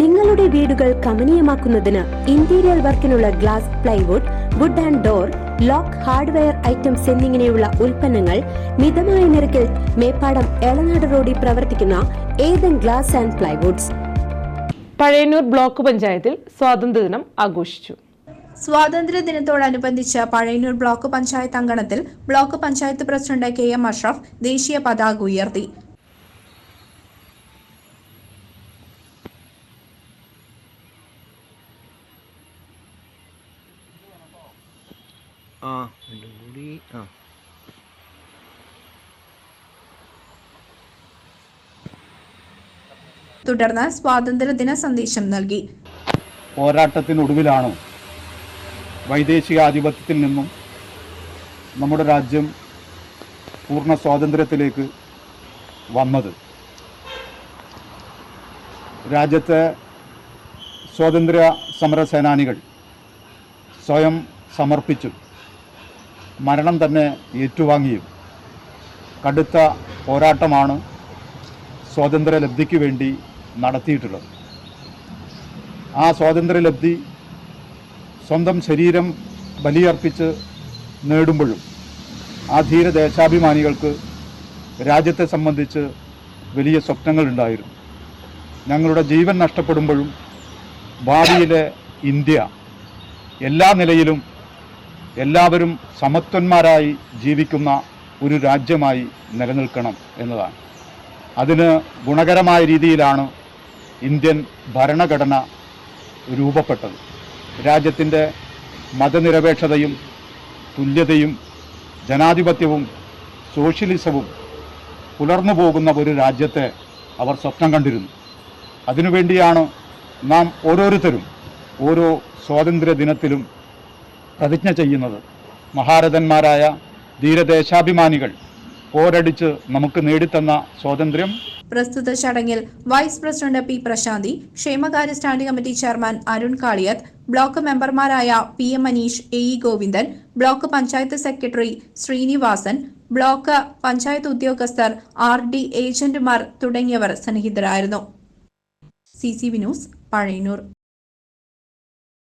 നിങ്ങളുടെ വീടുകൾ കമനീയമാക്കുന്നതിന് interior വർക്കിനുള്ള glass plywood wood and door lock hardware items എന്നിങ്ങനെയുള്ള ഉൽപ്പന്നങ്ങൾ മിതമായ നിരക്കിൽ മേപ്പാടം എളനാട് റോഡിൽ പ്രവർത്തിക്കുന്ന Ethan glass and plywoods Pazhayannur block പഞ്ചായത്തിൽ സ്വാതന്ത്ര്യദിനം ആഘോഷിച്ചു. സ്വാതന്ത്ര്യ ദിനത്തോടനുബന്ധിച്ച് പഴയന്നൂർ ബ്ലോക്ക് പഞ്ചായത്ത് അങ്കണത്തിൽ block panchayat president K M Ashraf ദേശീയ പതാക ഉയർത്തി. ആ. എല്ലാം കൂടി ആ. തുടർന്ന് സ്വാതന്ത്ര്യദിന സന്ദേശം നൽകി. പോരാട്ടത്തിനൊടുവിലാണ് വൈദേശികാധിപത്യത്തിൽ നിന്നും നമ്മുടെ രാജ്യം പൂർണ സ്വാതന്ത്ര്യത്തിലേക്ക് വന്നത്? രാജ്യത്തെ സ്വാതന്ത്ര്യ സമര സേനാനികൾ സ്വയം സമർപ്പിച്ചും മരണം തന്നെ ഏറ്റുവാങ്ങിയും. കടുത്ത പോരാട്ടമാണ് സ്വാതന്ത്ര്യലബ്ധിക്ക് വേണ്ടി നടത്തിയിട്ടുള്ളത്. ആ സ്വാതന്ത്ര്യലബ്ധി സ്വന്തം ശരീരം ബലിയർപ്പിച്ച് നേടുമ്പോഴും ആ ധീര ദേശാഭിമാനികൾക്ക് രാജ്യത്തെ സംബന്ധിച്ച് വലിയ സ്വപ്നങ്ങളുണ്ടായിരുന്നു. ഞങ്ങളുടെ ജീവൻ നഷ്ടപ്പെടുമ്പോഴും ഭാവിയിലെ ഇന്ത്യ എല്ലാ നിലയിലും എല്ലാവരും സമത്വന്മാരായി ജീവിക്കുന്ന ഒരു രാജ്യമായി നിലനിൽക്കണം എന്നതാണ്. അതിന് ഗുണകരമായ രീതിയിലാണ് ഇന്ത്യൻ ഭരണഘടന രൂപപ്പെട്ടത്. രാജ്യത്തിന്റെ മതനിരപേക്ഷതയും തുല്യതയും ജനാധിപത്യവും സോഷ്യലിസവും പുലർന്നു പോകുന്ന ഒരു രാജ്യത്തെ അവർ സ്വപ്നം കണ്ടിരുന്നു. അതിനുവേണ്ടിയാണ് നാം ഓരോരുത്തരും ഓരോ സ്വാതന്ത്ര്യ ദിനത്തിലും പ്രതിജ്ഞ ചെയ്യുന്നത്. മഹാരഥന്മാരായ ധീരദേശാഭിമാനികൾ പോരടിച്ച് നമുക്ക് നേടിത്തന്ന സ്വാതന്ത്ര്യം. പ്രസ്തുത ചടങ്ങിൽ വൈസ് പ്രസിഡന്റ് പി പ്രശാന്തി ക്ഷേമകാര്യ standing committee chairman Arun Kaliyath block മെമ്പർമാരായ P M Manish A E Govindan block panchayat secretary Srinivasan block panchayat ഉദ്യോഗസ്ഥർ ആർ ഡി ഏജന്റുമാർ തുടങ്ങിയവർ സന്നിഹിതരായിരുന്നു. C C news Pazhayannur.